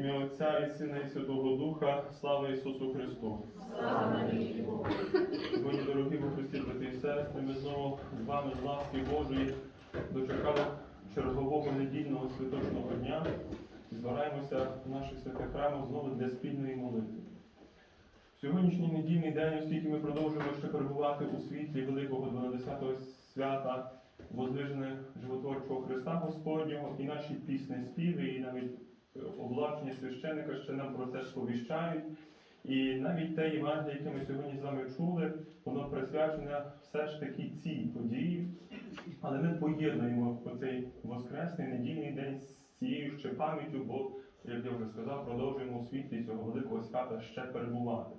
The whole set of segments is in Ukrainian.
ім'я Отця і Сина і Святого Духа, слава Ісусу Христу. Слава. Сьогодні, дорогі во Христі, брати і сестри, ми знову з вами з ласки Божої дочекали чергового недільного святочного дня. Збираємося в наших святих храмах знову для спільної молитви. Сьогоднішній недільний день, оскільки ми продовжуємо ще перебувати у світлі Великого 12-го свята Воздвиження животворчого Христа Господнього, і наші пісні співи, і навіть облачення священика ще нам про це сповіщають. І навіть те Євангеліє, яке ми сьогодні з вами чули, воно присвячене все ж таки цій події. Але ми поєднуємо оцей воскресний недільний день з цією ще пам'яттю, бо, як я вже сказав, продовжуємо у світлі цього великого свята ще перебувати.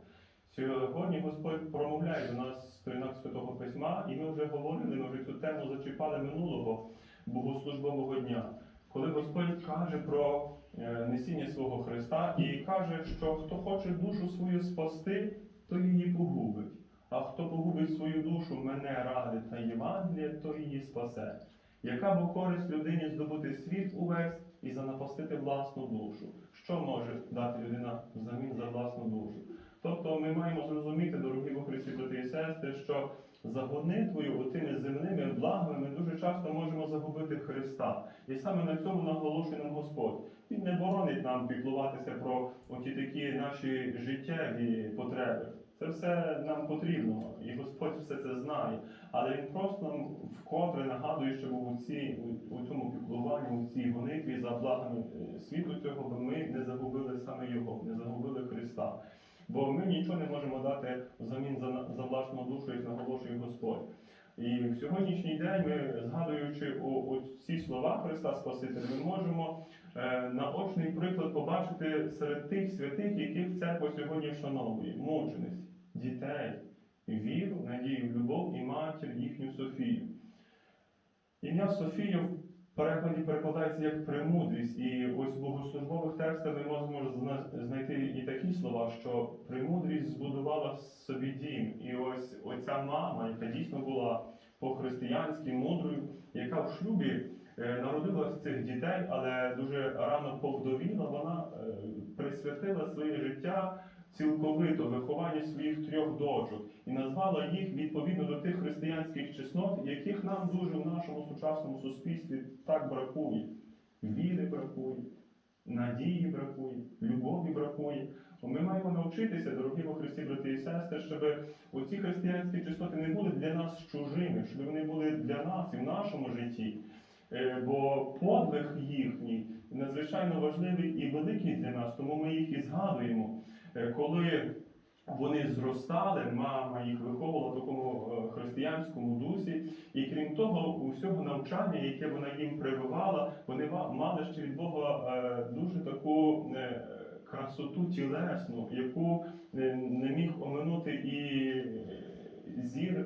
Сьогодні Господь промовляє до нас сторінок Святого Письма, і ми вже говорили, ми вже цю тему зачіпали минулого богослужбового дня, коли Господь каже про е, несіння свого Христа і каже, що хто хоче душу свою спасти, то її погубить. А хто погубить свою душу мене ради та Євангелія, то її спасе. Яка бо користь людині здобути світ увесь і занапастити власну душу? Що може дати людина взамін за власну душу? Тобто ми маємо зрозуміти, дорогі во Христі брати і сестри, що за гонитвою отими земними благами ми дуже часто можемо загубити Христа. І саме на цьому наголошує нам Господь. Він не боронить нам піклуватися про оті такі наші життєві потреби. Це все нам потрібно, і Господь все це знає. Але Він просто нам вкотре нагадує, що у, цій, у, цьому піклуванні, у цій гонитві за благами е, світу цього, ми не загубили саме Його, не загубили Христа. Бо ми нічого не можемо дати взамін за, за власну душу, як наголошує Господь. І в сьогоднішній день ми, згадуючи о, о ці слова Христа Спасителя, ми можемо е, наочний приклад побачити серед тих святих, яких церква сьогодні вшановує мучениць, дітей, віру, надію, любов і матір їхню Софію. Ім'я Софія в перекладі перекладається як премудрість, і ось в богослужбових текстах ми можемо зна- знайти і такі слова, що премудрість збудувала собі дім. І ось оця мама, яка дійсно була по-християнськи мудрою, яка в шлюбі е, народила цих дітей, але дуже рано повдовіла, вона е, присвятила своє життя цілковито вихованню своїх трьох дочок і назвала їх відповідно до тих християнських чеснот, яких нам дуже в нашому сучасному суспільстві так бракує. Віри бракує, надії бракує, любові бракує. Бо Ми маємо навчитися, дорогі во Христі, брати і сестри, щоб оці християнські чесноти не були для нас чужими, щоб вони були для нас і в нашому житті. Е, Бо подвиг їхній надзвичайно важливий і великий для нас, тому ми їх і згадуємо. Е, Коли вони зростали, мама їх виховувала в такому е, християнському дусі, і крім того, усього навчання, яке вона їм прививала, вони мали ще від Бога дуже таку красоту тілесну, яку е, не міг оминути і е, зір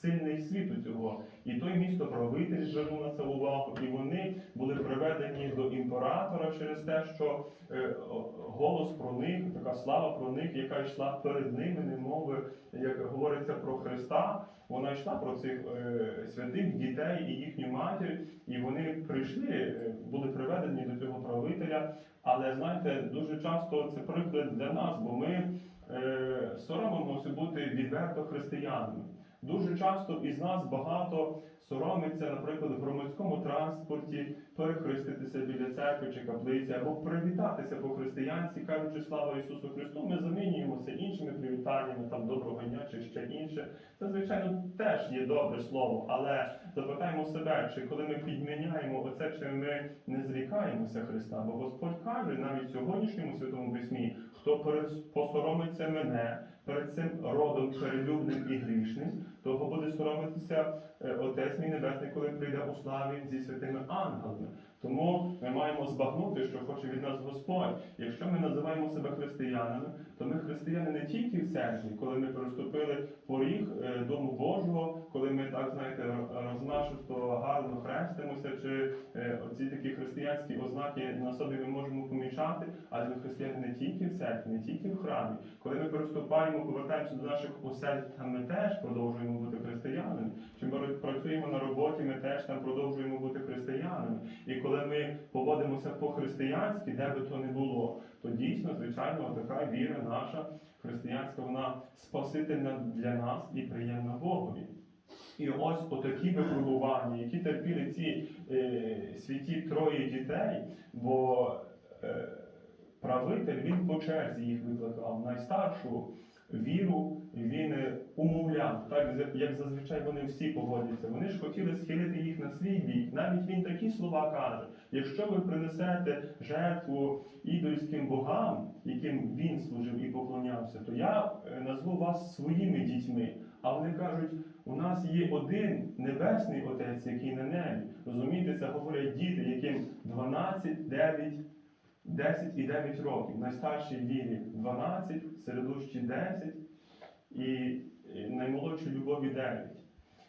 сильний світу цього. І той місто правитель звернув на це увагу, і вони були приведені до імператора через те, що е, голос про них, така слава про них, яка йшла перед ними, немови, як говориться про Христа, вона йшла про цих е, святих дітей і їхню матір, і вони прийшли, е, були приведені до цього правителя. Але знаєте, дуже часто це приклад для нас, бо ми соромимося бути відверто християнами. Дуже часто із нас багато соромиться, наприклад, в громадському транспорті перехреститися біля церкви чи каплиці, або привітатися по-християнськи, кажучи слава Ісусу Христу, ми замінюємося іншими привітаннями, там доброго дня чи ще інше. Це, звичайно, теж є добре слово, але запитаємо себе, чи коли ми підміняємо оце, чи ми не зрікаємося Христа, бо Господь каже навіть в сьогоднішньому святому письмі, хто посоромиться мене перед цим родом перелюбним і грішним, того буде соромитися е, Отець мій Небесний, коли прийде у славі зі святими ангелами. Тому ми маємо збагнути, що хоче від нас Господь. Якщо ми називаємо себе християнами, то ми християни не тільки в церкві, коли ми переступили поріг е, Дому Божого, коли ми так знаєте ро- розмашисто гарно хрестимося, чи е, оці такі християнські ознаки на собі ми можемо помічати, ми християни не тільки в церкві, не тільки в храмі. Коли ми переступаємо, повертаємося до наших осель, там ми теж продовжуємо бути християнами. Чи ми працюємо на роботі, ми теж там продовжуємо бути християнами. І коли ми поводимося по-християнськи, де би то не було, то дійсно, звичайно, така віра наша християнська, вона спасительна для нас і приємна Богові. І ось отакі випробування, які терпіли ці е, святі троє дітей, бо е, правитель він по черзі їх викликав. Найстаршу віру він е, умовляв, так як зазвичай вони всі поводяться. Вони ж хотіли схилити їх на свій бік. Навіть він такі слова каже: якщо ви принесете жертву ідольським богам, яким він служив і поклонявся, то я е, назву вас своїми дітьми. А вони кажуть, у нас є один небесний отець, який на небі. Розумієте, це говорять діти, яким 12, 9, 10 і 9 років. Найстаршій вірі 12, середущі 10 і наймолодшій любові 9.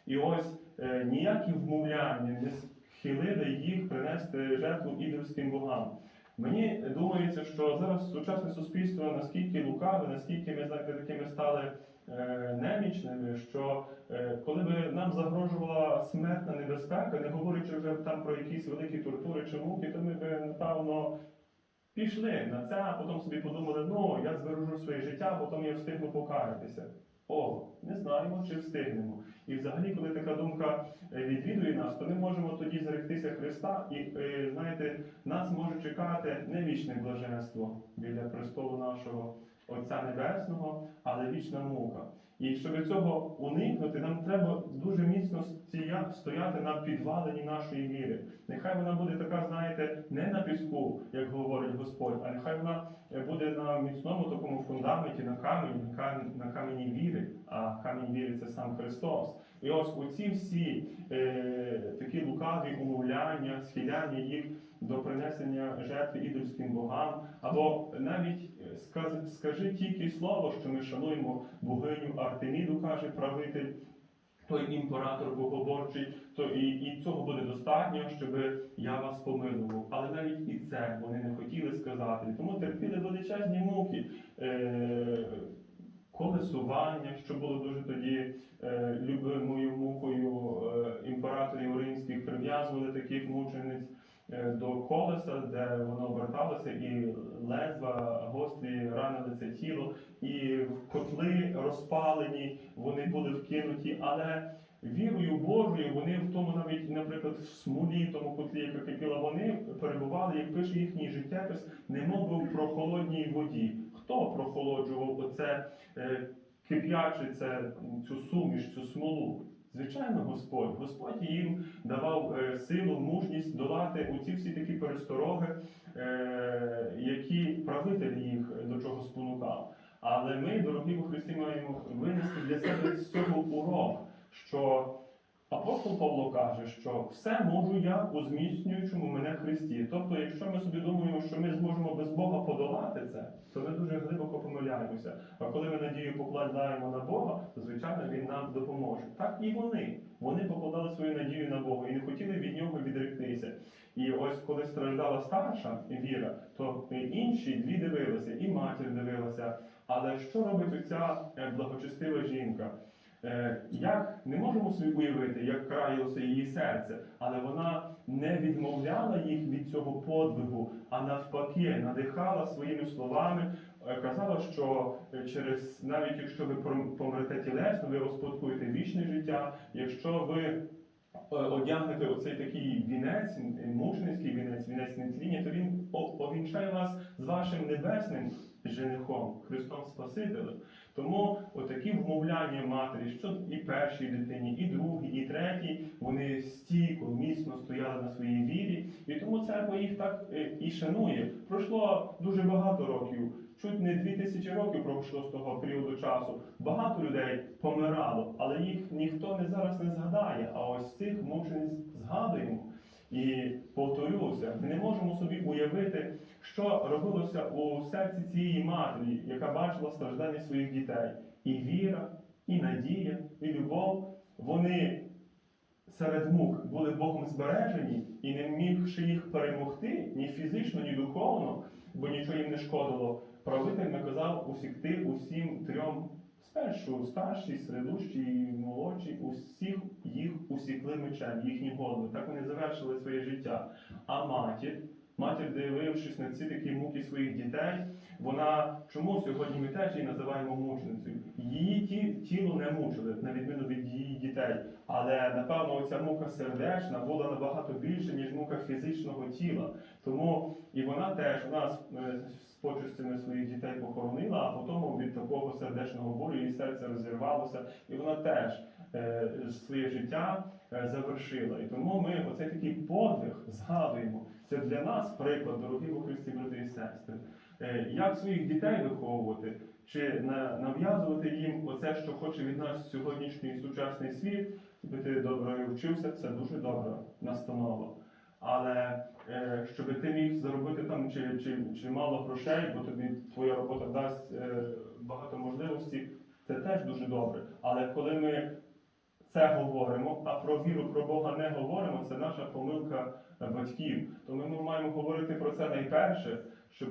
І ось е, ніякі вмовляння не схилили їх принести жертву ідольським богам. Мені думається, що зараз сучасне суспільство наскільки лукаве, наскільки ми знаєте, такими стали е, немічними, що е, коли би нам загрожувала смертна небезпека, не говорячи вже там про якісь великі тортури чи муки, то ми би напевно пішли на це, а потім собі подумали, ну я збережу своє життя, а потім я встигну покаятися. О, не знаємо, чи встигнемо. І взагалі, коли така думка е, відвідує нас, то ми можемо тоді заректися Христа, і е, знаєте, нас може чекати не вічне блаженство біля престолу нашого Отця Небесного, але вічна мука. І щоб цього уникнути, нам треба дуже міцно стояти на підвалині нашої віри. Нехай вона буде така, знаєте, не на піску, як говорить Господь, а нехай вона е, буде на міцному такому фундаменті, на камені, на камені віри. А камінь віри це сам Христос. І ось оці всі е, такі лукаві умовляння, схиляння їх до принесення жертви ідольським богам, або навіть е, сказ, скажи тільки слово, що ми шануємо богиню Артеміду, каже правитель, той імператор богоборчий, то і, і цього буде достатньо, щоб я вас помилував. Але навіть і це вони не хотіли сказати. Тому терпіли величезні муки. Е, Колесування, що було дуже тоді е, любимою мукою е, імператорів римських, прив'язували таких мучениць до колеса, де воно оберталося, і лезва гострі ранили це тіло, і котли розпалені, вони були вкинуті, але вірою Божою вони в тому навіть, наприклад, в смолі, тому котлі, яка кипіла, вони перебували, як пише їхній життєпис, немов би в прохолодній воді. Хто прохолоджував оце е, кип'яче, цю суміш, цю смолу? Звичайно, Господь. Господь їм давав е, силу, мужність долати оці всі такі перестороги, е, які правитель їх до чого спонукав. Але ми, дорогі у Христі, маємо винести для себе з цього урок, що апостол Павло каже, що все можу я у зміцнюючому мене Христі. Тобто, якщо ми собі думаємо, що ми зможемо без Бога подолати це, то ми дуже глибоко помиляємося. А коли ми надію покладаємо на Бога, то звичайно він нам допоможе. Так і вони. Вони покладали свою надію на Бога і не хотіли від нього відректися. І ось коли страждала старша віра, то інші дві дивилися, і матір дивилася. Але що робить оця е, благочестива жінка? Е, Як не можемо собі уявити, як країлося її серце, але вона не відмовляла їх від цього подвигу, а навпаки, надихала своїми словами, е, казала, що е, через навіть якщо ви помрете тілесно, ви розпадкуєте вічне життя. Якщо ви одягнете оцей такий вінець, м, мученицький вінець, вінець нетління, то він о- овінчає вас з вашим небесним женихом, Христом Спасителем. Тому отакі вмовляння матері, що і першій дитині, і другій, і третій, вони стійко, міцно стояли на своїй вірі, і тому церква їх так е, і шанує. Пройшло дуже багато років, чуть не дві тисячі років пройшло з того періоду часу. Багато людей помирало, але їх ніхто не зараз не згадає. А ось цих мучениць згадуємо. І повторюся, ми не можемо собі уявити, що робилося у серці цієї матері, яка бачила страждання своїх дітей. І віра, і надія, і любов, вони серед мук були Богом збережені і не мігши їх перемогти ні фізично, ні духовно, бо нічого їм не шкодило. Правитель наказав усікти усім трьом спершу старші, середущі молодші, усіх їх усікли мечем, їхні голови. Так вони завершили своє життя. А матір, матір, дивившись на ці такі муки своїх дітей, вона чому сьогодні ми теж її називаємо мученицею? Її ті, тіло не мучили, на відміну від її дітей. Але напевно оця мука сердечна була набагато більше, ніж мука фізичного тіла. Тому і вона теж у нас е, з почестями своїх дітей похоронила, а потім від такого сердечного болю її серце розірвалося, і вона теж своє життя е, завершила. І тому ми оцей такий подвиг згадуємо. Це для нас приклад, дорогі у Христі, брати і сестри. Е, Як своїх дітей виховувати, чи на- нав'язувати їм оце, що хоче від нас сьогоднішній сучасний світ, би ти добре вчився, це дуже добра настанова. Але е, щоб ти міг заробити там чи, чи, чи мало грошей, бо тобі твоя робота дасть е, багато можливостей, це теж дуже добре. Але коли ми це говоримо, а про віру, про Бога не говоримо, це наша помилка батьків. Тому ми маємо говорити про це найперше, щоб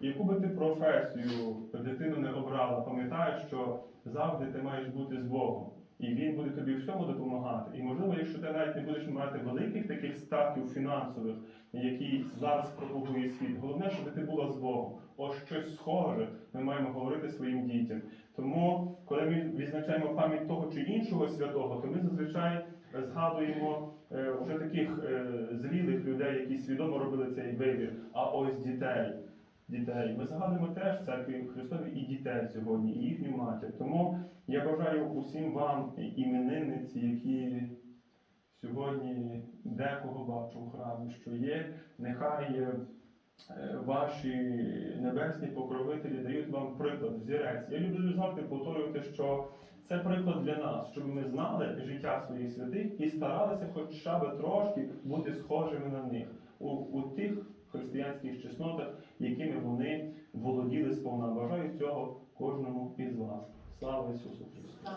яку би ти професію дитину не обрала, пам'ятай, що завжди ти маєш бути з Богом. І він буде тобі всьому допомагати. І можливо, якщо ти навіть не будеш мати великих таких статків фінансових, які зараз пропагує світ, головне, щоб ти була з Богом. Ось щось схоже ми маємо говорити своїм дітям. Тому, коли ми відзначаємо пам'ять того чи іншого святого, то ми зазвичай згадуємо е, вже таких е, зрілих людей, які свідомо робили цей вибір. А ось дітей. Дітей. Ми згадуємо теж церкві Христові і дітей сьогодні, і їхню матір. Тому я бажаю усім вам, іменинниці, які сьогодні декого бачу в храмі, що є, нехай е, ваші небесні покровителі дають вам приклад, взірець. Я люблю завжди повторювати, що це приклад для нас, щоб ми знали життя своїх святих і старалися хоча б трошки бути схожими на них у, у тих християнських чеснотах, якими вони володіли сповна. Бажаю цього кожному із вас. Слава Ісусу Христу!